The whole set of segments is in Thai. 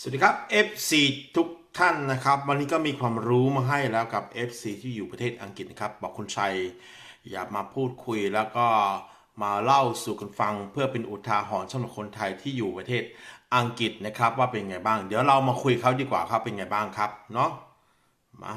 สวัสดีครับ FC ทุกท่านนะครับ วันนี้ก็มีความรู้มาให้แล้วกับ FC ที่อยู่ประเทศอังกฤษนะครับ บอกคุณชัย อยากมาพูดคุยแล้วก็มาเล่าสู่กันฟังเพื่อเป็นอุทาหรณ์สำหรับคนไทยที่อยู่ประเทศอังกฤษนะครับ ว่าเป็นไงบ้าง เดี๋ยวเรามาคุยเขาดีกว่าครับเป็นไงบ้างครับเนาะมา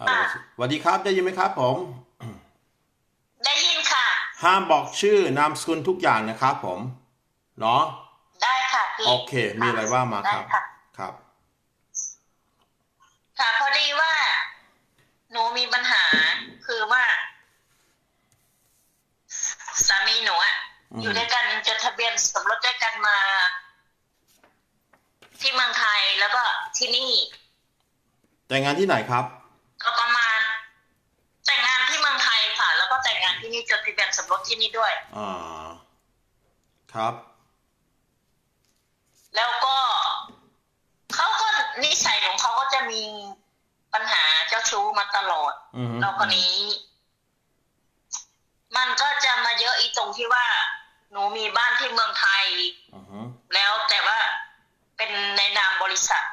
ฮัลโหล สวัสดีครับได้ยินไหมครับผม ได้ยินค่ะ ห้ามบอกชื่อนามสกุลทุกอย่างนะครับผม เนาะได้ค่ะพี่โอเค มีอะไรว่ามาครับ ได้ค่ะครับ ค่ะพอดีว่า หนูมีปัญหาคือว่า สามีหนูอะอืม อยู่ด้วยกันจดทะเบียนสมรสด้วยกันมา ที่เมืองไทยแล้วก็ที่นี่แต่งงานที่ไหนครับ บียนสมรสที่นี่ด้วยอ่าครับ แล้วก็เขาก็นิสัยของเขาก็จะมีปัญหาเจ้าชู้มาตลอดอือฮึแล้วคนนี้ มันก็จะมาเยอะอีตรงที่ว่า หนูมีบ้านที่เมืองไทยอือฮึแล้วแต่ว่าเป็นในนามบริษัท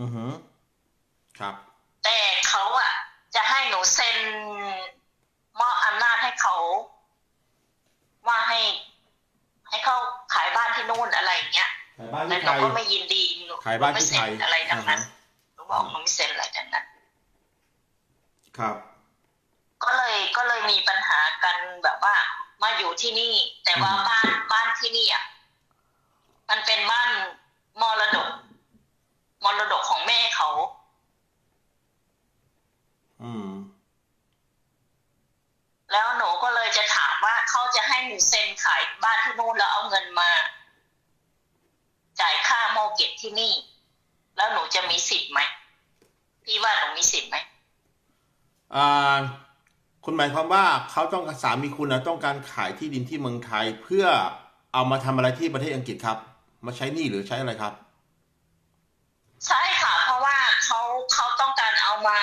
อือฮึครับ แต่เขาอะ จะให้หนูเซ็น มอบอำนาจให้เขาว่าให้ ให้เขาขายบ้านที่นู่นอะไรอย่างเงี้ยขายบ้านแต่ที่หไทนูยก็ไม่ยินดีหนูขายบ้านไม่ที่เซ็ไทนยอะไรทั้งนั้นอ่าฮะหนูบอกหนูไม่เซ็นอะไรทั้งนั้น ครับ ก็เลยก็เลยมีปัญหากันแบบว่า มาอยู่ที่นี่ แต่ว่าอืมบ้านบ้านที่นี่อะมันเป็นบ้านมรดกมรดกของแม่เขา อืม แล้วหนูก็เลยจะถามว่าเขาจะให้หนูเซ็นขายบ้านที่นู่นแล้วเอาเงินมา จ่ายค่าโมเกตที่นี่ แล้วหนูจะมีสิทธิ์ไหมพี่ว่าหนูมีสิทธิ์ไหมอ่าคุณหมายความว่าเขาต้องการสามีคุณนะต้องการขายที่ดินที่เมืองไทยเพื่อเอามาทำอะไรที่ประเทศอังกฤษครับ มาใช้หนี้หรือใช้อะไรครับ ใช่ค่ะเพราะว่าเขาเขาต้องการเอามา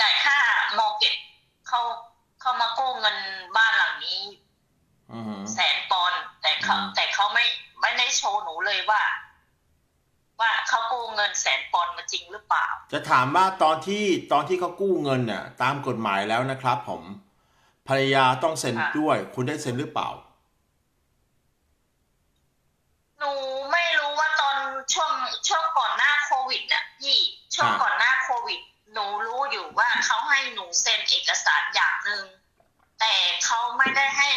จ่ายค่าโมเกตเขา เขามากู้เงินบ้านหลังนี้อือฮึแสนปอนด์แต่เขาอืมแต่เขาไม่ไม่ได้โชว์หนูเลยว่า ว่าเขากู้เงินแสนปอนด์มาจริงหรือเปล่า จะถามว่าตอนที่ตอนที่เขากู้เงินเนี่ยตามกฎหมายแล้วนะครับ ผมภรรยาต้องเซ็นค่ะด้วย คุณได้เซ็นหรือเปล่า หนูไม่รู้ว่าตอนช่วงช่วงก่อนหน้าโควิดน่ะพี่ช่วงอ่าก่อนหน้าโควิด หนูรู้อยู่ว่าเขาให้หนูเซ็นเอกสารอย่างหนึ่งแต่เขาไม่ได้ให้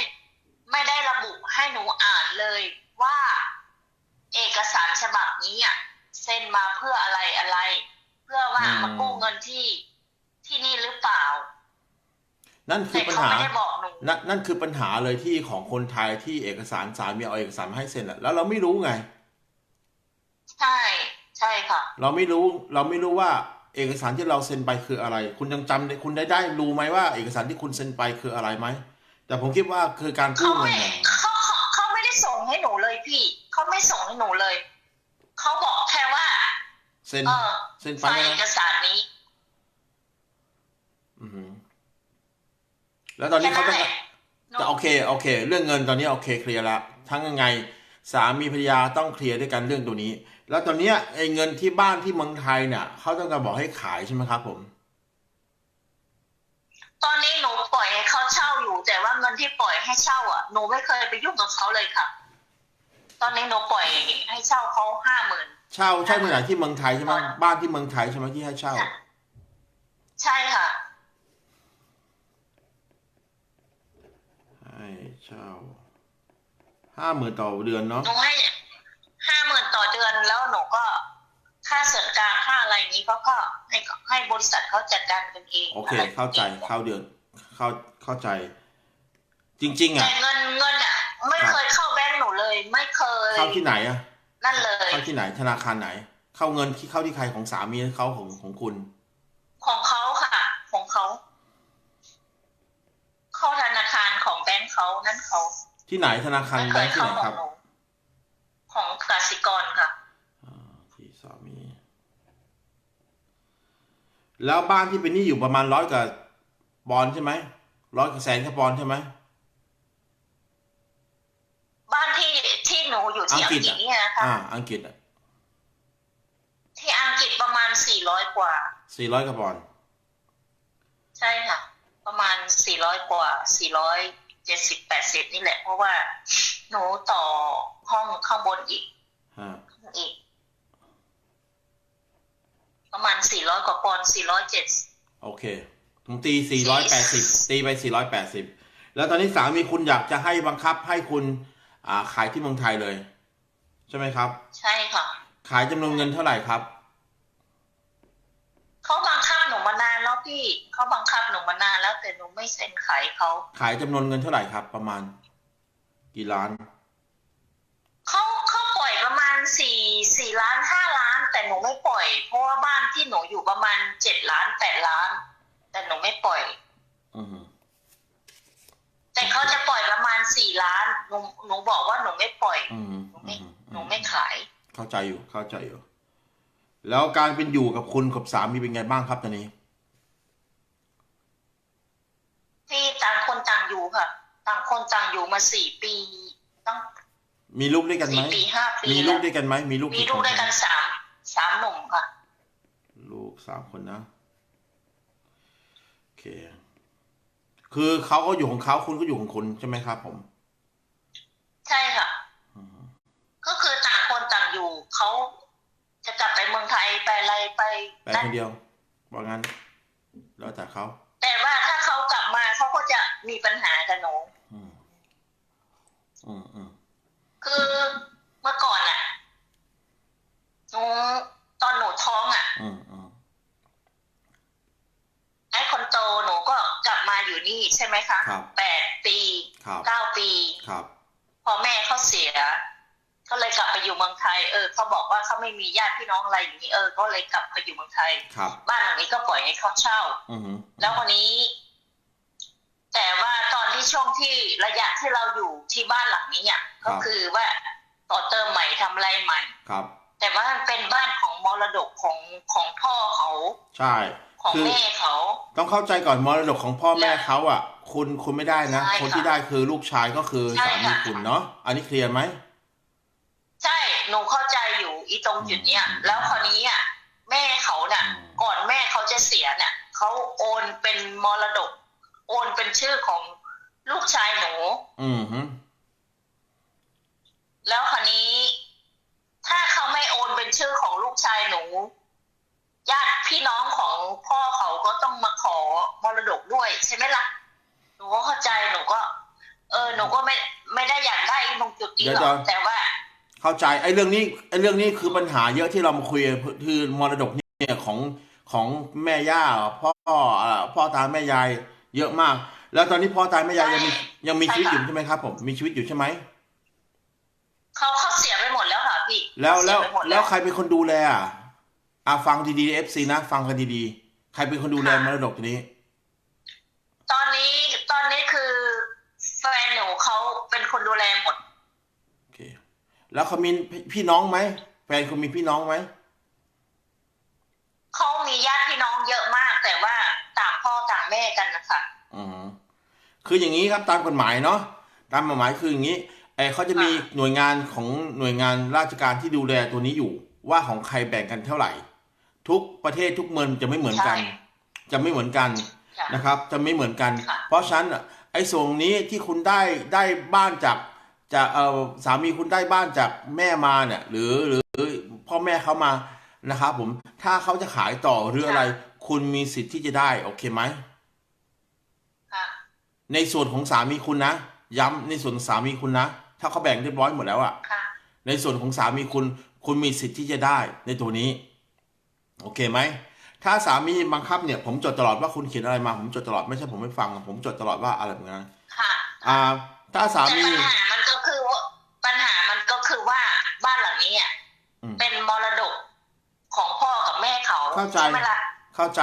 ไม่ได้ระบุให้หนูอ่านเลยว่าเอกสารฉบับนี้อะเซ็นมาเพื่ออะไรอะไร เพื่อว่าอืมมากู้เงินที่ที่นี่หรือเปล่า นั่นคืแต่อปัญเขาหาไม่ได้บอกหนูนั่นนั่นคือปัญหาเลยที่ของคนไทยที่เอกสารสามีเอาเอกสารมาให้เซ็นอะแล้วเราไม่รู้ไง ใช่ ใช่ค่ะ เราไม่รู้ เราไม่รู้ว่า เอกสารที่เราเซ็นไปคืออะไร คุณยังจำได้คุณได้ได้รู้ไหมว่า เอกสารที่คุณเซ็นไปคืออะไรไหม แต่ผมคิดว่าคือการเขากู้เงิไม่นเนี่ยเขาเขาเขาไม่ได้ส่งให้หนูเลยพี่ เขาไม่ส่งให้หนูเลย เขาบอกแค่ว่า เซ็นเออเซ็นไปใส่เอนะกสารนี้อือหือแล้วตอนนี้เขาต้องแค่นั้นแหละหนูจะโอเค โอเค เรื่องเงินตอนนี้โอเคเคลียร์แล้วทั้งยังไง สามีภรรยาต้องเคลียร์ด้วยกันเรื่องตัวนี้ แล้วตอนเนี้ยไอ้เงินที่บ้านที่เมืองไทยเนี่ยเขาต้องการบอกให้ขายใช่ไหมครับ ผม ตอนนี้หนูปล่อยให้เขาเช่าอยู่ แต่ว่าเงินที่ปล่อยให้เช่าอะหนูไม่เคยไปยุ่งกับเขาเลยค่ะ ตอนนี้หนูปล่อยให้เช่าเขาห้าหมื่นเช่าเช่าที่ไหนที่เมืองไทยใช่ไหมบ้านที่เมืองไทยใช่ไหมที่ให้เช่า ใช่ค่ะให้เช่าห้าหมื่นต่อเดือนเนาะหนูให้ ห้าหมื่นต่อเดือนแล้วหนูก็ค่าส่วนกลางค่าอะไรอย่างนี้เขาก็ให้ให้บริษัทเขาจัดการกันเองโอเค เข้าใจเข้าเดือนเข้าเข้าใจ จริงๆแต่อะเงินเงินอะ ไม่เคยเข้าแบงก์หนูเลย ไม่เคย เข้าที่ไหนอะนั่นเลย เข้าที่ไหนธนาคารไหน เข้าเงินที่เข้าที่ใครของสามีหรือเขาของของคุณ ของเขาค่ะ ของเขาเข้าธนาคารของแบงก์เขานั่นเขาที่ไหนธนาคารไม่แบเคงยค์ที่เข้าไหนขคอรังบหนู ของกสิกรค่ะอ่าที่สสามี แล้วบ้านที่เป็นหนี้อยู่ประมาณร้อยกับปอนด์ใช่ไหมร้อยกับแสนกับปอนด์ใช่ไหมบ้านที่ที่หนูอยู่ที่อัอังงกกฤฤษษอะเนี่ยนะคะอ่า อังกฤษอะที่อังกฤษประมาณสี่ร้อยกว่าสี่ร้อยกับปอนด์ใช่ค่ะ ประมาณสี่ร้อยกว่าสี่ร้อย เจ็ดสิบแปดสิบนี่แหละ เพราะว่าหนูต่อห้องข้างบนอีกฮะอีก ประมาณสี่ร้อยกว่าปอนด์สี่ร้อยเจ็ดโอเคผมตีสี่ร้อยแปดสิบตีไปสี่ร้อยแปดสิบแล้วตอนนี้สามีคุณอยากจะให้บังคับให้คุณ อ่าขายที่เมืองไทยเลย ใช่ไหมครับ ใช่ค่ะ ขายจำนวนเงินเท่าไหร่ครับเขาบังคับ พี่เขาบังคับหนูมานานแล้วแต่หนูไม่เซ็นขายเขาขายจำนวนเงินเท่าไหร่ครับ ประมาณ กี่ล้านเขาเขาปล่อยประมาณสี่สี่ล้านห้าล้าน แต่หนูไม่ปล่อย เพราะว่าบ้านที่หนูอยู่ประมาณเจ็ดล้านแปดล้าน แต่หนูไม่ปล่อยอือฮึแต่เขาจะปล่อยประมาณสี่ล้านหนูหนูบอกว่าหนูไม่ปล่อยอือฮึหนูอืไม่อฮึหนูไม่ขาย เข้าใจอยู่เข้าใจอยู่แล้วการเป็นอยู่กับคุณกับสามีเป็นไงบ้างครับตอนนี้ ที่ต่างคนต่างอยู่ค่ะ ต่างคนต่างอยู่มาสี่ปีตั้งมีลูกด้วยกันไหมสี่ปีห้าปีมีแล้ลูวกด้วยกันไหมมีลูกมีกี่ลูคกนด้วยกันสามสามหนุ่มค่ะ ลูกสามคนนะโอเค คือเขาก็อยู่ของเขาคุณก็อยู่ของคุณใช่ไหมครับผม ใช่ค่ะอือฮึก็คือต่างคนต่างอยู่เขาจะกลับไปเมืองไทยไปอะไรไปแปลคนเดียวว่างั้นแล้วแต่เขาแต่ว่า มีปัญหากับหนูอืมอืมอืมคือเมื่อก่อนอะหนูตอนหนูท้องอะอืมอืมไอ้คนโตหนูก็กลับมาอยู่นี่ใช่ไหมคะครับแปดปีครับเก้าปีครับพอแม่เขาเสียก็เลยกลับไปอยู่เมืองไทย เออเขาบอกว่าเขาไม่มีญาติพี่น้องอะไรอย่างนี้ เออ ก็เลยกลับไปอยู่เมืองไทยครับบ้านหลังนี้ก็ปล่อยให้เขาเช่าอือฮึแล้ววันนี้ แต่ว่าตอนที่ช่วงที่ระยะที่เราอยู่ที่บ้านหลังนี้อะก็คือว่าต่อเติมใหม่ทำอะไรใหม่ครับ แต่ว่ามันเป็นบ้านของมรดกของของพ่อเขา ใช่ของคือแม่เขาต้องเข้าใจก่อนมรดกของพ่อแม่เขาอะ คุณคุณไม่ได้นะใช่ค่ะคนที่ได้คือลูกชายก็คือใช่สามีค่ะคุณเนาะอันนี้เคลียร์ไหมใช่หนูเข้าใจอยู่อีตรงจุดเนี้ยอืมแล้วคราวนี้อะแม่เขาเนี่ยอืมก่อนแม่เขาจะเสียเนี่ยเขาโอนเป็นมรดก โอนเป็นชื่อของลูกชายหนู อืมฮึแล้วคราวนี้ ถ้าเขาไม่โอนเป็นชื่อของลูกชายหนูญาติพี่น้องของพ่อเขาก็ต้องมาขอมรดกด้วยใช่ไหมล่ะ หนูก็เข้าใจหนูก็ เออหนูก็ไม่ไม่ได้อยากได้ตรงจุดนี้หรอกแต่ว่า เข้าใจไอ้เรื่องนี้ไอ้เรื่องนี้คือปัญหาเยอะที่เรามาคุยคือมรดกเนี่ยของของแม่ย่าพ่ออ่าพ่อตาแม่ยาย เยอะมาก แล้วตอนนี้พ่อตาแม่ยายยังมียังมีชีวิตอยู่ใช่ไหมครับผมมีชีวิตอยู่ใช่ไหมเขาเขาเสียไปหมดแล้วค่ะพี่แล้วแล้วเสียไปหมดแล้วใครเป็นคนดูแลอะอะฟังดีๆเอฟซีนะ ฟังกันดีๆ ใครเป็นคนดูแลมรดกตัวนี้ ตอนนี้ตอนนี้คือแฟนหนูเขาเป็นคนดูแลหมดโอเคแล้วเขามีพี่น้องไหมแฟนคุณมีพี่น้องไหมเขามีญาติ คะอืมคืออย่างนี้ครับตามกฎหมายเนาะตามกฎหมายคืออย่างนี้เออเขาจะมีหน่วยงานของหน่วยงานราชการที่ดูแลตัวนี้อยู่ ว่าของใครแบ่งกันเท่าไหร่ ทุกประเทศทุกเมืองจะไม่เหมือนกัน จะไม่เหมือนกันค่ะนะครับ จะไม่เหมือนกันค่ะเพราะฉะนั้นอะไอ้ส่วนนี้ที่คุณได้ได้บ้านจากจากเออสามีคุณได้บ้านจากแม่มาเนี่ย หรือหรือพ่อแม่เขามานะครับผมถ้าเขาจะขายต่อหรืออะไร คุณมีสิทธิ์ที่จะได้โอเคไหมค่ะ ในส่วนของสามีคุณนะย้ำในส่วนของสามีคุณนะ ถ้าเขาแบ่งเรียบร้อยหมดแล้วอะค่ะ ในส่วนของสามีคุณ คุณมีสิทธิ์ที่จะได้ในตัวนี้ โอเคไหม ถ้าสามีบังคับเนี่ย ผมจดตลอดว่าคุณเขียนอะไรมา ผมจดตลอดไม่ใช่ผมไม่ฟัง ผมจดตลอดว่าอะไรแบบนั้นค่ะ อ่า ถ้าสาแต่มีปัญหามันก็คือว่าปัญหามันก็คือว่าบ้านหลังนี้อะอืมเป็นมรดกของพ่อกับแม่เขาเข้าใจใช่ไหมล่ะเข้าใจ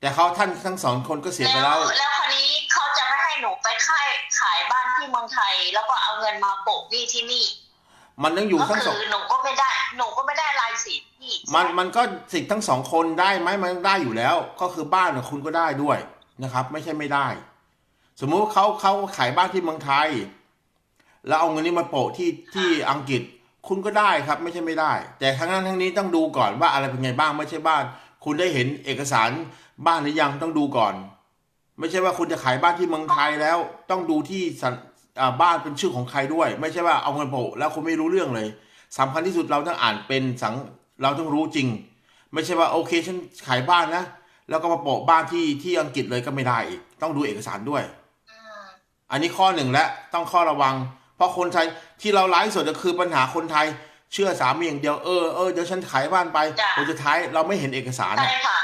แต่เขาท่านทั้งสองคนก็เสียไปแล้แล้ววแล้ว ไม่ให้หนูไปขายขายบ้านที่เมืองไทย แล้วก็เอาเงินมาโปะหนี้ที่นี่ มันต้องอยู่ก็ทั้งสคืองอหนูก็ไม่ได้หนูก็ไม่ได้รายสิทธิ์พี่มันมันก็สิทธิ์ทั้งสองคนได้ไหมมันได้อยู่แล้ว ก็คือบ้านน่ะคุณก็ได้ด้วยนะครับ ไม่ใช่ไม่ได้ สมมุติว่าเขาเขาขายบ้านที่เมืองไทย แล้วเอาเงินนี้มาโปะที่ที่อังกฤษคุณก็ได้ครับ ไม่ใช่ไม่ได้ แต่ทั้งนั้นทั้งนี้ต้องดูก่อนว่าอะไรเป็นไงบ้างไม่ใช่บ้าน คุณได้เห็นเอกสารบ้านหรือยังต้องดูก่อน ไม่ใช่ว่าคุณจะขายบ้านที่เมืองไทยแล้ว ต้องดูที่สัญอ่าบ้านเป็นชื่อของใครด้วย ไม่ใช่ว่าเอาเงินโปะแล้วคุณไม่รู้เรื่องเลยสำคัญที่สุดเราต้องอ่านเป็นสังเราต้องรู้จริง ไม่ใช่ว่าโอเคฉันขายบ้านนะแล้วก็มาโปะบ้านที่ที่อังกฤษเลยก็ไม่ได้อีกต้องดูเอกสารด้วยอืมอันนี้ข้อหนึ่งและต้องข้อระวัง เพราะคนไทยที่เราไลฟ์สดก็คือปัญหาคนไทย เชื่อสามีอย่างเดียวเออเออเดี๋ยวฉันขายบ้านไปผลสุดท้ายเราไม่เห็นเอกสารใช่อะค่ะ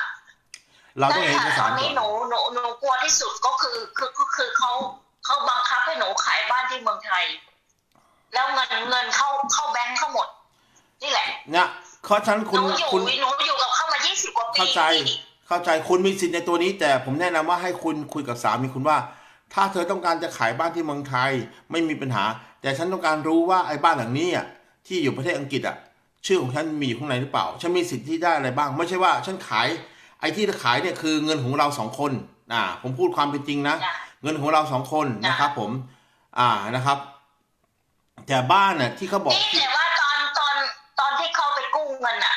เราต้องเห็นเอกสารตอนก่นี้อนหนูหนูหนูกลัวที่สุดก็คือคือคือคือเขาเขาบังคับให้หนูขายบ้านที่เมืองไทย แล้วเงินเงินเข้าเข้าแบงค์เข้าหมด นี่แหละเนี่ยเพราะฉะนันหคุณนูอยู่คุณหนูอยู่กับเขามายี่สิบกว่าปีเข้าใจเข้าใจคุณมีสิทธิ์ในตัวนี้ แต่ผมแนะนำว่าให้คุณคุยกับสามีคุณว่า ถ้าเธอต้องการจะขายบ้านที่เมืองไทยไม่มีปัญหา แต่ฉันต้องการรู้ว่าไอ้บ้านหลังนี้อะที่อยู่ประเทศอังกฤษอะชื่อของฉันมีอยู่ข้างในหรือเปล่า ฉันมีสิทธิ์ที่ได้อะไรบ้าง ไม่ใช่ว่าฉันขาย ไอ้ที่ขายเนี่ยคือเงินของเราสองคนอ่าผมพูดความเป็นจริงนะจ้ะเงินของเราสองคนนะครับ ผม อ่านะครับ แต่บ้านน่ะที่เขาบอกนี่แต่ว่าตอนตอนตอนที่เขาไปกู้เงินอะ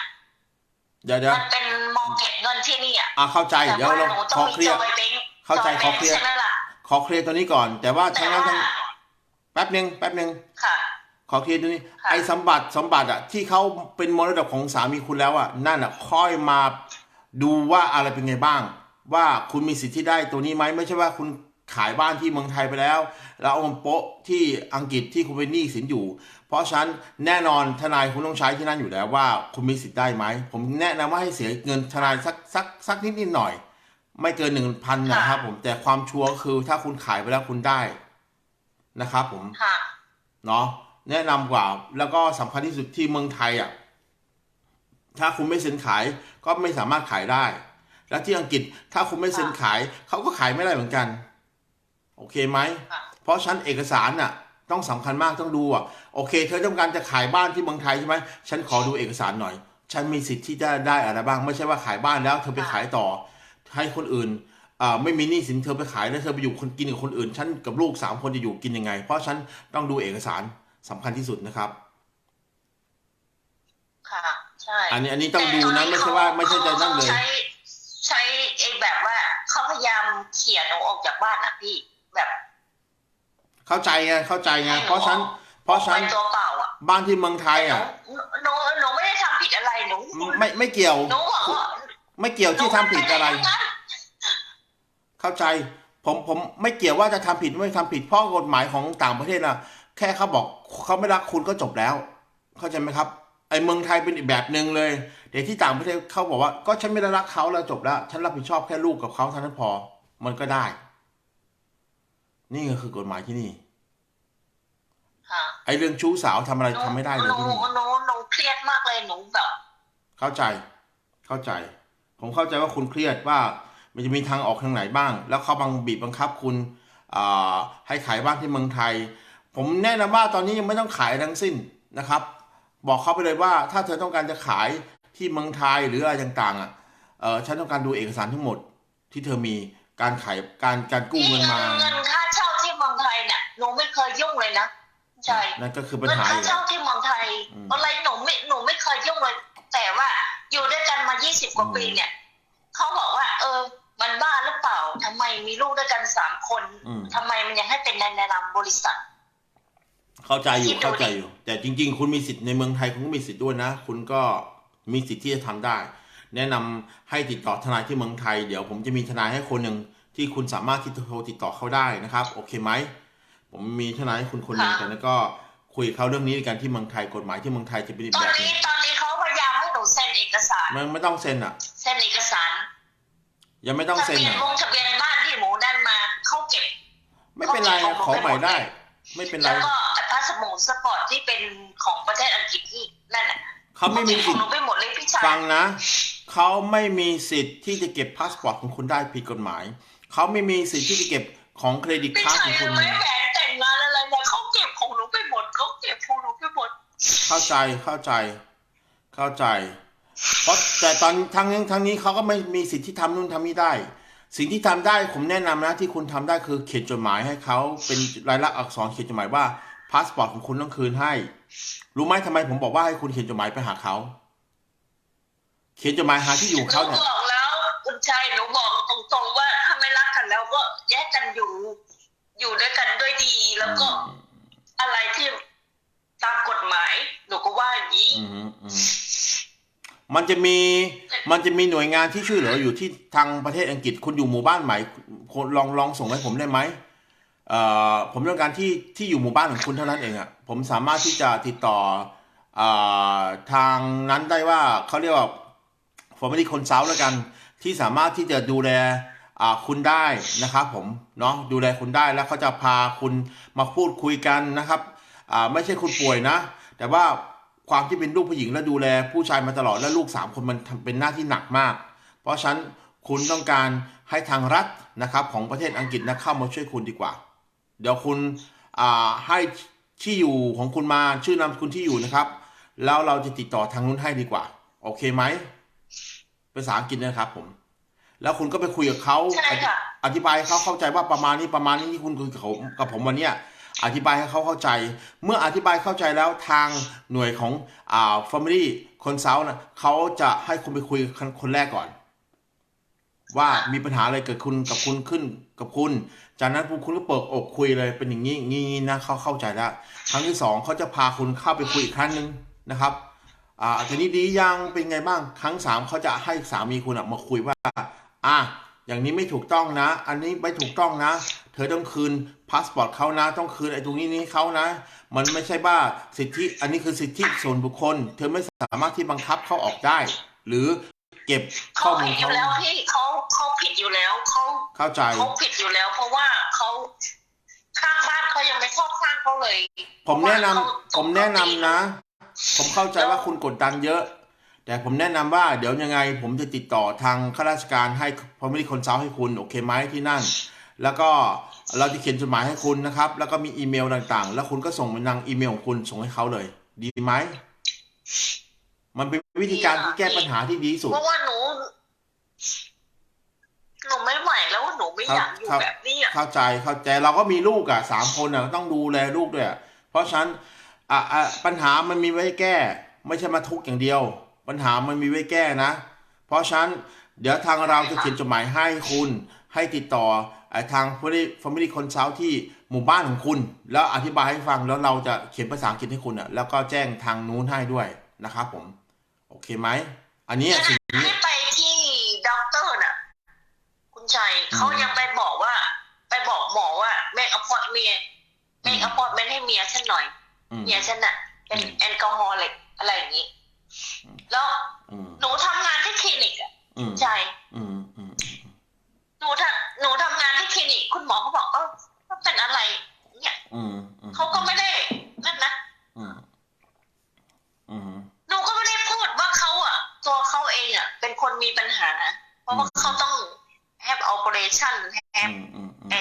เดี๋ยวเดี๋ยวมันเป็นมองเก็บเงินที่นี่อะอ่าเข้าใจแต่เดี๋ยวว่าเราหนูต้ขอองมีเคลียจร์อยแบงค์เข้าใจจอยแบงค์ขอเคลียร์ใช่ไหมล่ะขอเคลียร์ตัวนี้ก่อน แต่ว่าแต่ทั้งนั้นว่าทั้งแป๊บหนึ่งแป๊บหนึ่งค่ะขอเคลียร์ตัวนี้ค่ะไอ้สมบัติสมบัติอะที่เขาเป็นมรดกของสามีคุณแล้วอะนั่นอะค่อยมา ดูว่าอะไรเป็นไงบ้าง ว่าคุณมีสิทธิ์ที่ได้ตัวนี้ไหมไม่ใช่ว่าคุณขายบ้านที่เมืองไทยไปแล้ว แล้วเอามาโปะที่อังกฤษที่คุณเป็นหนี้สินอยู่ เพราะฉะนั้นแน่นอนทนายคุณต้องใช้ที่นั่นอยู่แล้วว่าคุณมีสิทธิ์ได้ไหม ผมแนะนำว่าให้เสียเงินทนายสักสักสักนิดนิดหน่อย ไม่เกินหนึ่งพันนะครับผมแต่ความชัวร์ก็คือถ้าคุณขายไปแล้วคุณได้นะครับผมค่ะเนาะแนะนำกว่าแล้วก็สำคัญที่สุดที่เมืองไทยอะ ถ้าคุณไม่เซ็นขายก็ไม่สามารถขายได้ แล้วที่อังกฤษถ้าคุณไม่เซ็นขายเขาก็ขายไม่ได้เหมือนกัน โอเคไหมค่ะเพราะฉันเอกสารน่ะ ต้องสำคัญมากต้องดูอะโอเค เธอต้องการจะขายบ้านที่เมืองไทยใช่ไหมฉันขอดูเอกสารหน่อย ฉันมีสิทธิ์ที่จะได้อะไรบ้าง ไม่ใช่ว่าขายบ้านแล้ว เธอไปขายต่อ ให้คนอื่นอ่าไม่มีหนี้สินเธอไปขายแล้วเธอไปอยู่คนกินกับคนอื่นฉันกับลูกสามคนจะอยู่กินยังไง เพราะฉันต้องดูเอกสารสำคัญที่สุดนะครับค่ะ ใช่อันนี้อันนี้ต้องดูนะไม่ใช่ว่าไม่ใช่จะนั่นเลย ใช้ใช้ไอ้แบบว่าเขาพยายามเขี่ยหนูออกจากบ้านอะพี่แบบ เข้าใจไงเข้าใจไงเพราะฉัน เพราะฉันเป็นตัวเปล่าอะบ้านที่เมืองไทยหนูอะหนูหนูไม่ได้ทำผิดอะไรหนูไม่ไม่เกี่ยวหนูบอกว่าไม่เกี่ยวที่ทำผิดอะไรหนูม่ด้ทำงานเข้าใจ ผมผมไม่เกี่ยวว่าจะทำผิดไม่ทำผิดเพราะกฎหมายของต่างประเทศนะแค่เขาบอกเขาไม่รักคุณก็จบแล้ว เข้าใจไหมครับ ไอ้เมืองไทยเป็นอีกแบบหนึ่งเลยแต่ที่ต่างประเทศเขาบอกว่า ก็ฉันไม่ได้รักเขาแล้วจบแล้วฉันรับผิดชอบแค่ลูกกับเขาเท่านั้นพอ มันก็ได้ นี่ก็คือกฎหมายที่นี่ค่ะไอ้เรื่องชู้สาวทำอะไรทำไม่ได้เลยหนูที่นี่หนูหนูเครียดมากเลยหนูแบบเข้าใจ เข้าใจ ผมเข้าใจว่าคุณเครียดว่า มันจะมีทางออกทางไหนบ้าง แล้วเขาบังบีบบังคับคุณอ่าให้ขายบ้านที่เมืองไทย ผมแนะนำว่าตอนนี้ยังไม่ต้องขายทั้งสิ้นนะครับ บอกเขาไปเลยว่า ถ้าเธอต้องการจะขายที่เมืองไทยหรืออะไรต่างๆอะเออฉันต้องการดูเอกสารทั้งหมดที่เธอมีการขายการการกู้เงินมาเงินค่าเช่าที่เมืองไทยเนี่ยหนูไม่เคยยุ่งเลยนะใช่นั่นก็คือปัญเงินหาค่าอยู่แล้เช่าวที่เมืองไทยอืมอะไรหนูไม่หนูไม่เคยยุ่งเลย แต่ว่าอยู่ด้วยกันมา 20 กว่าปีเนี่ยเขาบอกว่า เออ มันบ้าหรือเปล่าทำไมมีลูกด้วยกันสามคนอืมทำไมมันยังให้เป็นในนามบริษัท เข้าใจอยู่คิดดูดิเข้าใจอยู่ แต่จริง ๆ คุณมีสิทธิ์ในเมืองไทยคุณก็มีสิทธิ์ด้วยนะ คุณก็มีสิทธิ์ที่จะทำได้ แนะนำให้ติดต่อทนายที่เมืองไทย เดี๋ยวผมจะมีทนายให้คนหนึ่งที่คุณสามารถที่จะโทรติดต่อเขาได้นะครับ โอเคไหมผมมีทนายให้คุณคนหนึ่งค่ะแต่แล้วก็คุยกับเขาเรื่องนี้กันที่เมืองไทยกฎหมายที่เมืองไทยจะเป็นอีกตอแบนบหนึนี้งตอนนี้เขาพยายามให้หนูเซ็นเอกสารมันไม่ต้องเซ็นอะเซ็นเอกสารยังไม่ต้องทะเซ็นเบียนอะวงทะเบียนบ้านที่หมูนั่นมาเขาเก็บ ไม่เป็นไรอะขอใหม่ได้ ไม่เป็นไรแล้วก็ พาสปอร์ตสปอร์ตที่เป็นของประเทศอังกฤษที่นั่นแหละเขาไม่มีขสิอทงหธิ์นูไปหมดเลยพี่ชายฟังนะเขาไม่มีสิทธิ์ที่จะเก็บพาสปอร์ตของคุณได้ผิดกฎหมายเขาไม่มีสิทธิ์ที่จะเก็บของเครดิตพี่การ์ดชาขยองคุณไม่แหวนแต่งงานอะไรเนี่ยเขาเก็บของหนูไปหมดเขาเก็บของหนูไปหมดเข้าใจเข้าใจ เข้าใจ เพราะแต่ตอนทั้งนี้ทั้งนี้เขาก็ไม่มีสิทธิ์ที่ทำนู่นทำนี่ได้ สิ่งที่ทำได้ผมแนะนำนะที่คุณทำได้คือเขียนจดหมายให้เขาเป็นลายลักษณ์อักษรเขียนจดหมายว่าพาสปอร์ตของคุณต้องคืนให้ รู้ไหมทำไมผมบอกว่าให้คุณเขียนจดหมายไปหาเขา เขียนจดหมายหาที่อยู่หนูเขาเนี่ยบอกแล้วคุณชายหนูบอกตรงๆว่าถ้าไม่รักกันแล้วก็แยกกันอยู่ อยู่ด้วยกันด้วยดี แล้วก็อะไรที่ตามกฎหมายหนูก็ว่าอย่างนี้อืมอืมมันจะมีมันจะมีหน่วยงานที่ช่วยเหลืออยู่ที่ทางประเทศอังกฤษคุณอยู่หมู่บ้านใหม่คุณลองลองส่งให้ผมได้ไหมเอ่อ ผมต้องการที่ที่อยู่หมู่บ้านของคุณเท่านั้นเองอะผมสามารถที่จะติดต่อเอ่อทางนั้นได้ว่าเขาเรียกว่า Family Consult แล้วกัน ที่สามารถที่จะดูแลอ่าคุณได้นะครับผมเนาะดูแลคุณได้แล้วเขาจะพาคุณมาพูดคุยกันนะครับอ่าไม่ใช่คุณป่วยนะ แต่ว่าความที่เป็นลูกผู้หญิงและดูแลผู้ชายมาตลอดและลูกสามคนมันเป็นหน้าที่หนักมาก เพราะฉะนั้นคุณต้องการให้ทางรัฐนะครับของประเทศอังกฤษนะเข้ามาช่วยคุณดีกว่า เดี๋ยวคุณอ่าให้ที่อยู่ของคุณมาชื่อนามสกุลที่อยู่นะครับ แล้วเราจะติดต่อทางนู้นให้ดีกว่า โอเคไหมภาษาอังกฤษนะครับ ผม แล้วคุณก็ไปคุยกับเขาใช่ค่ะอธิบายให้เขาเข้าใจว่าประมาณนี้ประมาณนี้ที่คุณคุยกับเขากับผมวันเนี้ยอธิบายให้เขาเข้าใจ เมื่ออธิบายเข้าใจแล้วทางหน่วยของอ่า family consult นะเขาจะให้คุณไปคุยกับคนแรกก่อน ว่ามีปัญหาอะไรเกิดคุณกับคุณขึ้นกับคุณ จากนั้นคุณก็เปิดอกคุยเลยเป็นอย่างนี้งี้นะเขาเข้าใจแล้วครั้งที่สองเขาจะพาคุณเข้าไปคุยอีกครั้งหนึ่งนะครับอ่าทีนี้ดียังเป็นไงบ้างครั้งสามเขาจะให้สามีคุณมาคุยว่าอะอย่างนี้ไม่ถูกต้องนะ อันนี้ไม่ถูกต้องนะ เธอต้องคืนพาสปอร์ตเขานะ ต้องคืนไอ้ตรงนี้นี้เขานะ มันไม่ใช่ว่าสิทธิ อันนี้คือสิทธิส่วนบุคคล เธอไม่สามารถที่บังคับเขาออกได้ หรือ เก็บข้เขาอมูผิลดอเขายู่แล้วพี่เขาเขาผิดอยู่แล้วเขาเข้าใจ เขาผิดอยู่แล้ว เพราะว่าเขาข้างบ้านเขายังไม่เข้าข้างเขาเลยผมแนะนำเพราะว่าเขาผมแนะนำนะ ผมเข้าใจว่าคุณกดดันเยอะ แต่ผมแนะนำว่าเดี๋ยวยังไง ผมจะติดต่อทางข้าราชการให้พอไม่ได้คนเช้าให้คุณโอเคไหมที่นั่น แล้วก็เราจะเขียนจดหมายให้คุณนะครับ แล้วก็มีอีเมลต่างๆ แล้วคุณก็ส่งเป็นทางอีเมลของคุณส่งให้เขาเลย ดีไหม มันเป็นวิธีการที่แก้ปัญหาที่ดีที่สุด เพราะว่าหนู หนูไม่ไหวแล้วหนูไม่อยากอยู่ครับแบบนี้อะเข้าใจเข้าใจเราก็มีลูกอะสามคนอะต้องดูแลลูกด้วยอะเพราะฉะนั้นอะอะปัญหามันมีไว้แก้ ไม่ใช่มาทุกข์อย่างเดียว ปัญหามันมีไว้แก้นะ เพราะฉะนั้นเดี๋ยวทางเราจะเขียนจดหมายให้คุณให้ติดต่อไอ้ทาง family family consult ที่หมู่บ้านของคุณ แล้วอธิบายให้ฟังแล้วเราจะเขียนภาษาอังกฤษให้คุณอะแล้วก็แจ้งทางนู้นให้ด้วยนะครับผม โอเคไหม อันนี้อะสิ่งนี้ที่ไปที่ด็อกเตอร์น่ะ คุณชัยเขายังไปบอกว่า ไปบอกหมอว่าแม่อพอร์ตเมียแม่อพอร์ตเมนให้เมียฉันหน่อยอืมเมียฉันน่ะ เป็นอืมแอลกอฮอล์เหล็กอะไรอย่างนี้อืมแล้วอืมหนูทำงานที่คลินิกอะอืมใช่อืมอืมหนูทำหนูทำงานที่คลินิก คุณหมอเขาบอกเออว่าเป็นอะไร เนี่ยอืมอืมเขาก็ไม่ได้นั่นนะอืมอืมหนูก็ไม่ได้พูดว่าเขาอะ ตัวเขาเองอะ เป็นคนมีปัญหา เพราะว่าอืมเขาต้อง have operation อื have มอืมอืมเอ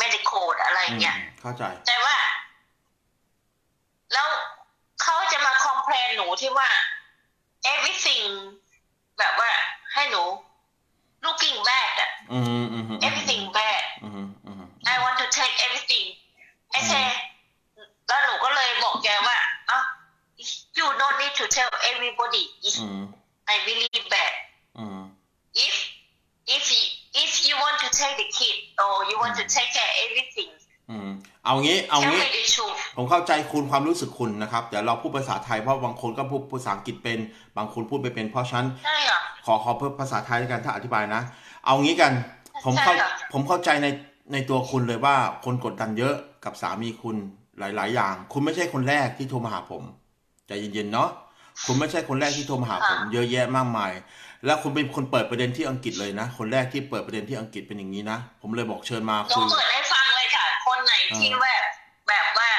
medical อะไรอย่างเงี้ยเข้าใจแต่ว่า แล้วเขาจะมาคอมเพลนหนูที่ว่า everything แบบว่าให้หนู looking bad อะอืมอืมอืม everything bad อืมอืม I want to take everything ไอ้แค่แล้วหนูก็เลยบอกแกว่าอะ you don't need to tell everybody if อืม I really bad อืม if if you, if you want to take the kid or you want to take care everything อืมเอางี้เอา tell งี้ me the truth ผมเข้าใจคุณความรู้สึกคุณนะครับเดี๋ยวเราพูดภาษาไทยเพราะบางคนก็พูดภาษาอังกฤษเป็น บางคนพูดไม่เป็นเพราะฉะนั้นใช่เหรอขอขอเพิ่มภาษาไทยแล้วกันถ้าอธิบายนะ เอางี้กัน ผมเข้าใช่ค่ะผมเข้าใจในในตัวคุณเลยว่าคนกดดันเยอะกับสามีคุณหลาย ๆ อย่าง คุณไม่ใช่คนแรกที่โทรมาหาผมใจเย็นๆเนาะ คุณไม่ใช่คนแรกที่โทรมาหาผมเยอะแยะมากมาย แล้วคุณเป็นคนเปิดประเด็นที่อังกฤษเลยนะ คนแรกที่เปิดประเด็นที่อังกฤษเป็นอย่างนี้นะ ผมเลยบอกเชิญมาหนูคุยเปิดให้ฟังเลยค่ะ คนไหนที่อ่าแบบแบบว่า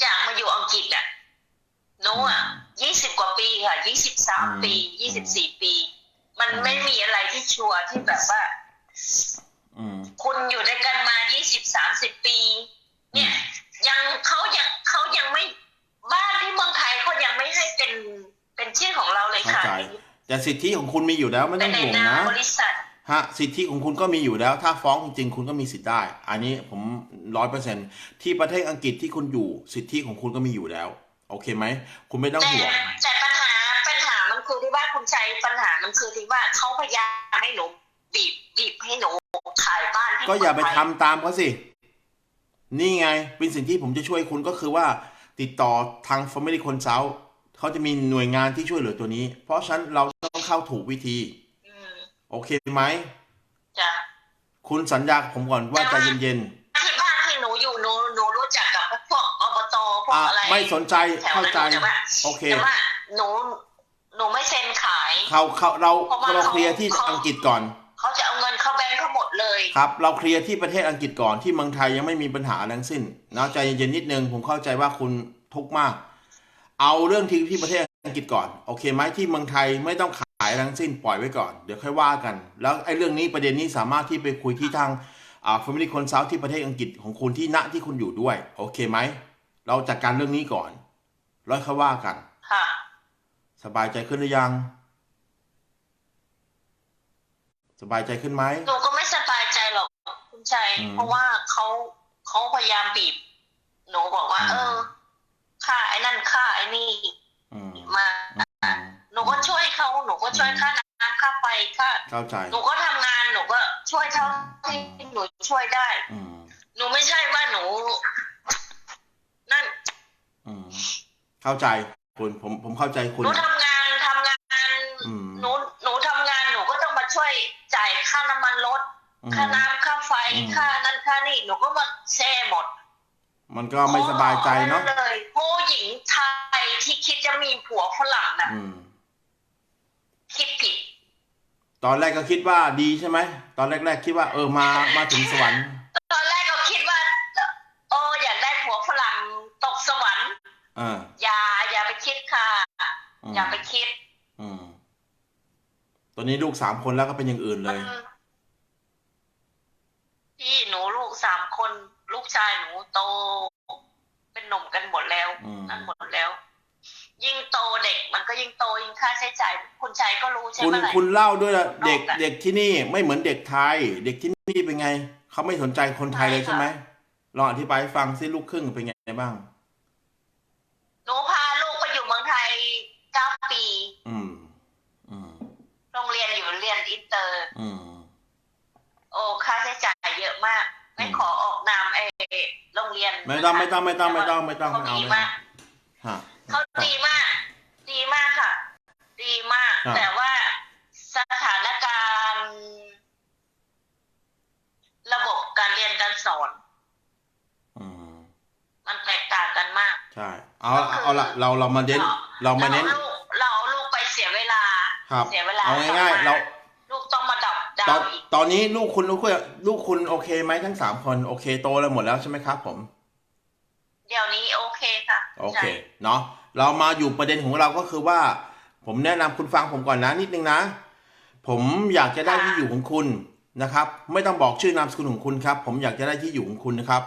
อยากมาอยู่อังกฤษอะหนูอะยี่สิบกว่าปีค่ะยี่สิบสามปียี่สิบสี่ปี มันไม่มีอะไรที่ชัวร์ที่แบบว่าอืมคุณอยู่ด้วยกันมายี่สิบสามสิบ แต่สิทธิของคุณมีอยู่แล้วไม่เป็ต้นองในห่วงนามนะบริษัทฮะสิทธิของคุณก็มีอยู่แล้ว ถ้าฟ้องจริงๆคุณก็มีสิทธิ์ได้ อันนี้ผมร้อยเปอร์เซ็นที่ประเทศอังกฤษที่คุณอยู่สิทธิของคุณก็มีอยู่แล้ว โอเคไหมคุณไม่ต้องแต่ห่วงแต่ปัญหาปัญหามันคือที่ว่าคุณชัยปัญหามันคือที่ว่าเขาพยายามให้หนูบีบบีบให้หนูขายบ้านที่ก็อย่าไปเมืงทำทยตามเขาสิ นี่ไงเป็นสิ่งที่ผมจะช่วยคุณก็คือว่า ติดต่อทาง Family Consult เขาจะมีหน่วยงานที่ช่วยเหลือตัวนี้ เพราะฉะนั้นเราต้องเข้าถูกวิธีอืมโอเคไหมจ้ะคุณสัญญากับผมก่อนว่าใจเย็นที่บ้านที่หนูอยู่หนูหนูรู้จักกับพวกอบตพๆวกอะอะไรไม่สนใจแถวเข้านั้นใจแต่ว่าโอเคแต่ว่าหนูหนูไม่เซ็นขายเขาเขาเราเพราะว่าเราเขาเคลียร์ที่เขาอังกฤษก่อนเขาจะเอาเงินเข้าแบงค์เขาหมดเลยครับ เราเคลียร์ที่ประเทศอังกฤษก่อนที่เมืองไทยยังไม่มีปัญหาอะไรทั้งสิ้นนะใจเย็นๆนิดนึงผมเข้าใจว่าคุณทุกข์มาก เอาเรื่องที่ที่ประเทศอังกฤษก่อน โอเคไหมที่เมืองไทยไม่ต้องขายทั้งสิ้นปล่อยไว้ก่อน เดี๋ยวค่อยว่ากัน แล้วไอ้เรื่องนี้ประเด็นนี้สามารถที่ไปคุยที่ทางอ่า Family Consult ที่ประเทศอังกฤษของคุณที่ณที่คุณอยู่ด้วย โอเคไหมเราจัดการเรื่องนี้ก่อนแล้วค่อยว่ากันค่ะสบายใจขึ้นหรือยัง สบายใจขึ้นไหมหนูก็ไม่สบายใจหรอกคุณชัยอืมเพราะว่าเขาเขาพยายามบีบ หนูบอกว่าอืมเออ ค่าไอ้นั่นค่าไอ้นี่อืมมาอืมหนูก็ช่วยเขาหนูก็ช่วยอืมค่าน้ำค่าไฟค่าเข้าใจหนูก็ทำงานหนูก็ช่วยเท่าที่หนูช่วยได้อืมหนูไม่ใช่ว่าหนู นั่นอืมเข้าใจคุณผมผมเข้าใจคุณหนูทำงานทำงานอืมหนูหนูทำงานหนูก็ต้องมาช่วยจ่ายค่าน้ำมันรถอืมค่าน้ำค่าไฟอืมค่านั่นค่านี่หนูก็มาแช่หมด มันก็ไม่สบายใจเนาะโอ้เลยผู้หญิงไทยที่คิดจะมีผัวฝรั่งน่ะอืมคิดผิด ตอนแรกก็คิดว่าดีใช่ไหม ตอนแรกๆคิดว่า เออมามาถึงสวรรค์ ตอนแรกก็คิดว่าโอ้อยากได้ผัวฝรั่งตกสวรรค์เอออย่าอย่าไปคิดค่ะมอย่าไปคิด อืมตอนนี้ลูกสามคนแล้วก็เป็นอย่างอื่นเลยมันพี่หนูลูกสามคน ลูกชายหนูโต เป็นหนุ่มกันหมดแล้วอืมนั่นหมดแล้ว ยิ่งโตเด็กมันก็ยิ่งโตยิ่งค่าใช้จ่ายคุณชายก็รู้ใช่คุณไหมล่ะคุณเล่าด้วยนะเด็กนอกอะเด็กที่นี่ไม่เหมือนเด็กไทย เด็กที่นี่เป็นไงเขาไม่สนใจคนไทยเลยใช่ใช่ไหมค่ะลองอธิบายให้ฟังซิลูกครึ่งเป็นไงบ้างหนูพาลูกไปอยู่เมืองไทยเก้าปี อืม อืมโรงเรียนอยู่เรียนอินเตอร์ อืมโอ้ ขอออกนามไอโรงเรียนไม่ต้องไม่ต้องไม่ต้องไม่ต้องไม่ต้องเขาไม่เอาดีไม่เอามากฮะเขาดีมาก ดีมากค่ะ ดีมากครับแต่ว่าสถานการณ์ ระบบการเรียนการสอนอืมมันแตกต่างกันมาก ใช่เอาเอาละเราเรามาเน้นเรามาเน้นเราลูกเราเอาลูกไปเสียเวลาครับเสียเวลาเอาง่ายๆเราลูก ต้องมาดับดาตอนวอีกตอนนี้ลูกคุณลูกคุณลูกคุณโอเคไหมทั้งสามคนโอเคโตแล้วหมดแล้วใช่ไหมครับ ผม เดี๋ยวนี้โอเคค่ะ โอเคใช่เนาะเรามาอยู่ประเด็นของเราก็คือว่า ผมแนะนำคุณฟังผมก่อนนะนิดนึงนะ ผมอยากจะได้ที่อยู่ของคุณนะครับ ไม่ต้องบอกชื่อนามสกุลของคุณครับ ผมอยากจะได้ที่อยู่ของคุณนะครับ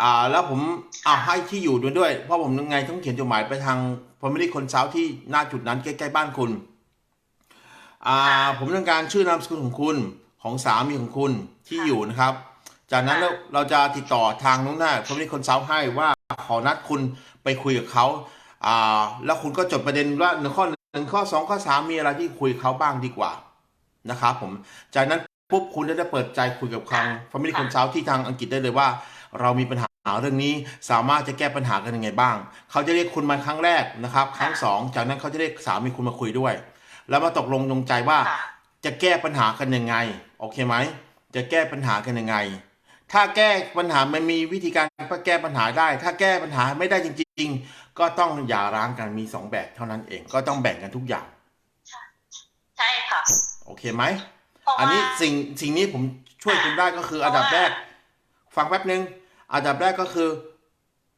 อ่าแล้วผมอ่าให้ที่อยู่ด้วยด้วยเพราะผมยังไงต้องเขียนจดหมายไปทางผมไม่ได้คนเช้าที่หน้าจุดนั้นใกล้ๆบ้านคุณ อ่าผมต้องการชื่อนามสกุลของคุณของสามีของคุณที่อยู่นะครับ จากนั้นเราเราจะติดต่อทางนู้นหน้าผมไม่ได้คนเช้าให้ว่าขอนัดคุณไปคุยกับเขาอ่าแล้วคุณก็จดประเด็นว่าหนึ่งข้อหนึ่งข้อสองข้อสามมีอะไรที่คุยกับเขาบ้างดีกว่านะครับผมจากนั้นปุ๊บคุณจะได้เปิดใจคุยกับทาง Family คนเช้าที่ทางอังกฤษได้เลยว่า เรามีปัญหาเรื่องนี้สามารถจะแก้ปัญหากันยังไงบ้าง เขาจะเรียกคุณมาครั้งแรกนะครับ ครั้งสองจากนั้นเขาจะเรียกสามีคุณมาคุยด้วย แล้วมาตกลงลงใจว่าค่ะจะแก้ปัญหากันยังไงโอเคไหมจะแก้ปัญหากันยังไง ถ้าแก้ปัญหามันมีวิธีการแก้ปัญหาได้ ถ้าแก้ปัญหาไม่ได้จริง ๆ ก็ต้องหย่าร้างกันมีสองแบบเท่านั้นเองก็ต้องแบ่งกันทุกอย่างใช่ค่ะโอเคไหมเพราะอันนี้ว่าสิ่งสิ่งนี้ผมช่วยคุณได้ก็คืออันดับแรก ฟังแป๊บนึงอันดับแรกก็คือ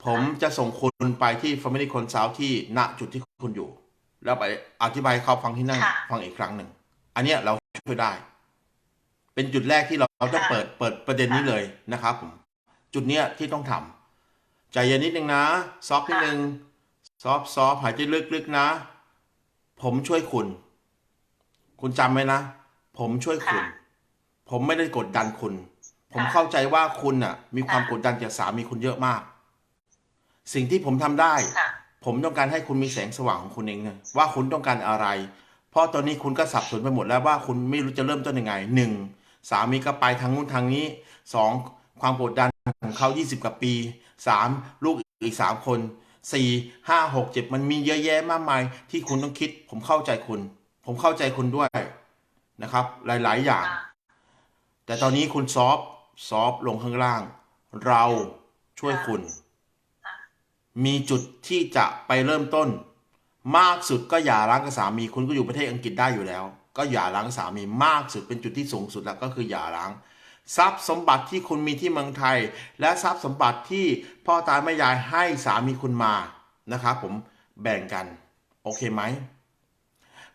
ผมจะส่งคุณไปที่ Family Consult ที่ณจุดที่คุณอยู่ แล้วไปอธิบายให้เขาฟังที่นั่นค่ะฟังอีกครั้งหนึ่ง อันเนี้ยเราช่วยได้ เป็นจุดแรกที่เราเราต้องค่ะเปิดเปิดประเด็นนี้เลยนะครับผมจุดเนี้ยที่ต้องทำใจเย็นนิดนึงนะซอฟนิดนึงซอฟซอฟหายใจลึกๆนะ ผมช่วยคุณ คุณจำไว้นะ ผมช่วยคุณค่ะผมไม่ได้กดดันคุณ ผมค่ะเข้าใจว่าคุณน่ะ มีความค่ะกดดันจากสามีคุณเยอะมาก สิ่งที่ผมทำได้ค่ะ ผมต้องการให้คุณมีแสงสว่างของคุณเองนะว่าคุณต้องการอะไร เพราะตอนนี้คุณก็สับสนไปหมดแล้วว่าคุณไม่รู้จะเริ่มต้นยังไงหนึ่งสามีก็ไปทางนู้นทางนี้สองความกดดันของเขา 20 กว่าปีสามลูกอีกสามคนสี่ห้าหกเจ็ดมันมีเยอะแยะมากมายที่คุณต้องคิด ผมเข้าใจคุณ ผมเข้าใจคุณด้วยนะครับ หลาย ๆ อย่าง แต่ตอนนี้คุณซอฟต์ซอฟต์ลงข้างล่าง เราช่วยคุณ มีจุดที่จะไปเริ่มต้น มากสุดก็อย่าร้างกับสามีคุณก็อยู่ประเทศอังกฤษได้อยู่แล้ว ก็อย่าร้างกับสามีมากสุดเป็นจุดที่สูงสุดแล้วก็คืออย่าร้างทรัพย์สมบัติที่คุณมีที่เมืองไทย และทรัพย์สมบัติที่พ่อตาแม่ยายให้สามีคุณมานะครับผมแบ่งกัน โอเคไหม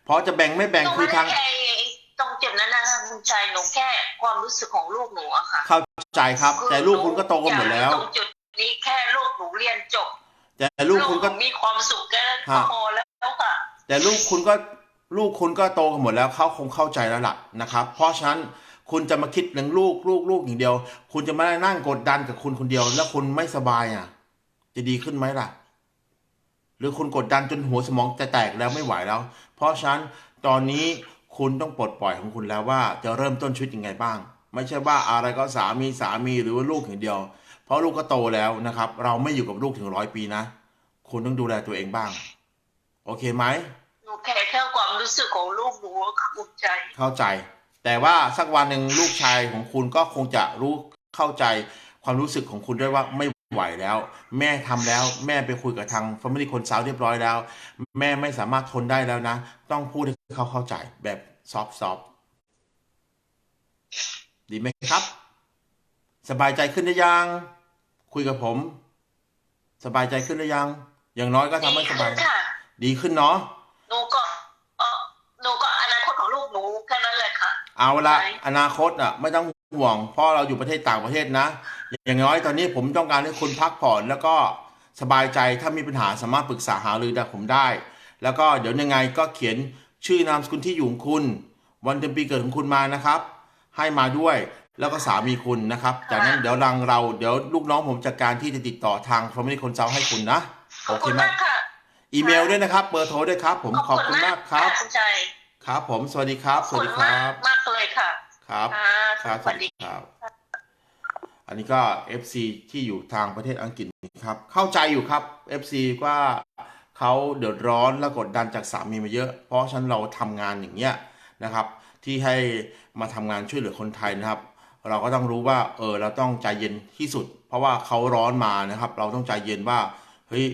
เพราะจะแบ่งไม่แบ่งหนูคืไม่อได้ทางไอ้ตรงจุดนั้นนะคะคุณชายหนูแค่ความรู้สึกของลูกหนูอะค่ะเข้าใจครับ แต่ลูกคุณก็โตกันหมดแล้วตรงจุดนี้แค่ลูกหนูเรียนจบ แต่ลูกคุณก็หนูมีความสุขแค่นั้นฮะพอแล้วค่ะแต่ลูกคุณก็ลูกคุณก็โตกันหมดแล้วเขาคงเข้าใจแล้วล่ะนะครับ เพราะฉะนั้นคุณจะมาคิดเรื่องลูกลูกลูกอย่างเดียว คุณจะมานั่งกดดันกับคุณคนเดียว แล้วคุณไม่สบายอะ จะดีขึ้นไหมล่ะ หรือคุณกดดันจนหัวสมองจะแตกแล้วไม่ไหวแล้ว เพราะฉะนั้นตอนนี้คุณต้องปลดปล่อยของคุณแล้วว่าจะเริ่มต้นชีวิตยังไงบ้าง ไม่ใช่ว่าอะไรก็สามีสามีหรือว่าลูกอย่างเดียว เพราะลูกก็โตแล้วนะครับ เราไม่อยู่กับลูกถึงร้อยปีนะ คุณต้องดูแลตัวเองบ้าง โอเคไหมหนูแค่แค่ความรู้สึกของลูกหนูอะค่ะคุณชายเข้าใจ แต่ว่าสักวันหนึ่งลูกชายของคุณก็คงจะรู้เข้าใจความรู้สึกของคุณด้วยว่าไม่ไหวแล้ว แม่ทำแล้ว แม่ไปคุยกับทางฟมิลี่คนสาวเรียบร้อยแล้ว แม่ไม่สามารถทนได้แล้วนะ ต้องพูดให้เขาเข้าใจแบบซอฟซอฟดีไหมครับ สบายใจขึ้นหรือยัง คุยกับผม สบายใจขึ้นหรือยัง อย่างน้อยก็ทำให้สบาย ดีขึ้นค่ะ ดีขึ้นเนาะ หนูก็เอ่อหนูก็อนาคตของลูกหนูแค่นั้นแหละค่ะ เอาละใช่อนาคตอะ ไม่ต้องห่วงเพราะเราอยู่ประเทศต่างประเทศนะ อย่างน้อยตอนนี้ผมต้องการให้คุณพักผ่อน แล้วก็สบายใจถ้ามีปัญหาสามารถปรึกษาหารือกับผมได้ แล้วก็เดี๋ยวยังไงก็เขียนชื่อนามสกุลที่อยู่ของคุณ วันเดือนปีเกิดของคุณมานะครับ ให้มาด้วย แล้วก็สามีคุณนะครับ จากนั้นเดี๋ยวรังเราเดี๋ยวลูกน้องผมจัดการที่จะติดต่อทาง Family Consult ให้คุณนะขโออบเคคุณไหมมากค่ะอีเมลด้วยนะครับเบอร์โทรด้วยครับ ผมขอบคุณมากครับะคุณชายครับ ผมสวัสดีครับ สวัสดีครับขอณมากมากเลยค่ะ ครับค่ะครับสวัสดีครับ อันนี้ก็ FC ที่อยู่ทางประเทศอังกฤษครับ เข้าใจอยู่ครับ FC ว่าเขาเดือดร้อนและกดดันจากสามีมาเยอะ เพราะฉะนั้นเราทำงานอย่างเงี้ยนะครับ ที่ให้มาทำงานช่วยเหลือคนไทยนะครับ เราก็ต้องรู้ว่าเออเราต้องใจเย็นที่สุด เพราะว่าเขาร้อนมานะครับ เราต้องใจเย็นว่าเฮ้ย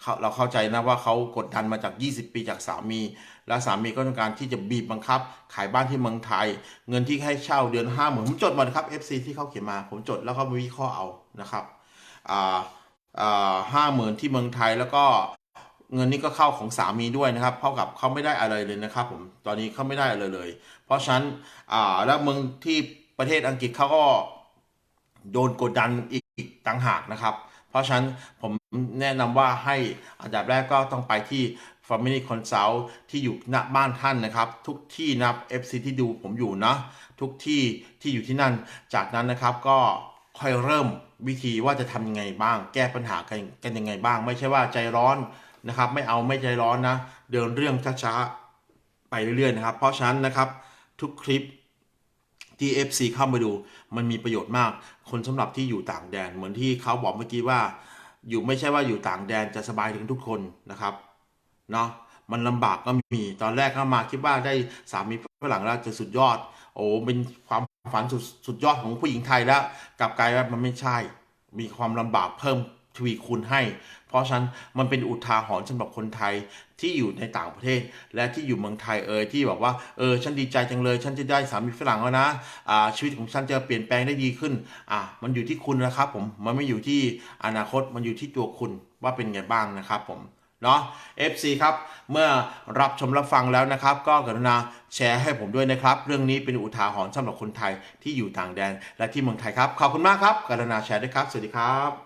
เขาเราเข้าใจนะว่าเขากดดันมาจาก 20 ปีจากสามี และสามีก็ต้องการที่จะบีบบังคับ ขายบ้านที่เมืองไทย เงินที่ให้เช่าเดือนห้าหมื่นผมจดหมดครับ FC ที่เขาเขียนมาผมจดแล้วก็วิเคราะห์เอานะครับอ่าอ่าห้าหมื่นที่เมืองไทยแล้วก็เงินนี้ก็เข้าของสามีด้วยนะครับเท่ากับเขาไม่ได้อะไรเลยนะครับผมตอนนี้เขาไม่ได้อะไรเลย เพราะฉะนั้นอ่าแล้วเมืองที่ ประเทศอังกฤษเขาก็โดนกดดันอีกอกต่างหากนะครับ เพราะฉะนั้นผมแนะนำว่าให้อันดับแรกก็ต้องไปที่ Family Consult ที่อยู่ณบ้านท่านนะครับ ทุกที่นะ FC ที่ดูผมอยู่นะ ทุกที่ที่อยู่ที่นั่น จากนั้นนะครับก็ค่อยเริ่มวิธีว่าจะทำยังไงบ้าง แก้ปัญหากันกันยังไงบ้าง ไม่ใช่ว่าใจร้อนนะครับ ไม่เอาไม่ใจร้อนนะ เดินเรื่องช้าๆไปเรื่อยๆนะครับ เพราะฉะนั้นนะครับทุกคลิป ที่ FC เข้ามาดูมันมีประโยชน์มาก คนสำหรับที่อยู่ต่างแดน เหมือนที่เขาบอกเมื่อกี้ว่า อยู่ไม่ใช่ว่าอยู่ต่างแดนจะสบายถึงทุกคนนะครับเนาะมันลำบากก็มีตอนแรกเข้ามาคิดว่าได้สามีฝรั่งแล้วจะสุดยอด โอ้เป็นความฝันสุดสุดยอดของผู้หญิงไทยแล้วกลับกลายว่ามันไม่ใช่ มีความลำบากเพิ่มทวีคูณให้ ราะฉะนั้นมันเป็นอุทาหรณ์สำหรับคนไทยที่อยู่ในต่างประเทศ และที่อยู่เมืองไทยเอยที่บอกว่าเออฉันดีใจจังเลย ฉันจะได้สามีฝรั่งแล้วนะอ่าชีวิตของฉันจะเปลี่ยนแปลงได้ดีขึ้นอะมันอยู่ที่คุณนะครับผมมันไม่อยู่ที่อนาคตมันอยู่ที่ตัวคุณว่าเป็นไงบ้างนะครับผมเนาะ FC ครับ เมื่อรับชมรับฟังแล้วนะครับ ก็กรุณาแชร์ให้ผมด้วยนะครับ เรื่องนี้เป็นอุทาหรณ์สำหรับคนไทยที่อยู่ต่างแดน และที่เมืองไทยครับ ขอบคุณมากครับ กรุณาแชร์ด้วยครับ สวัสดีครับ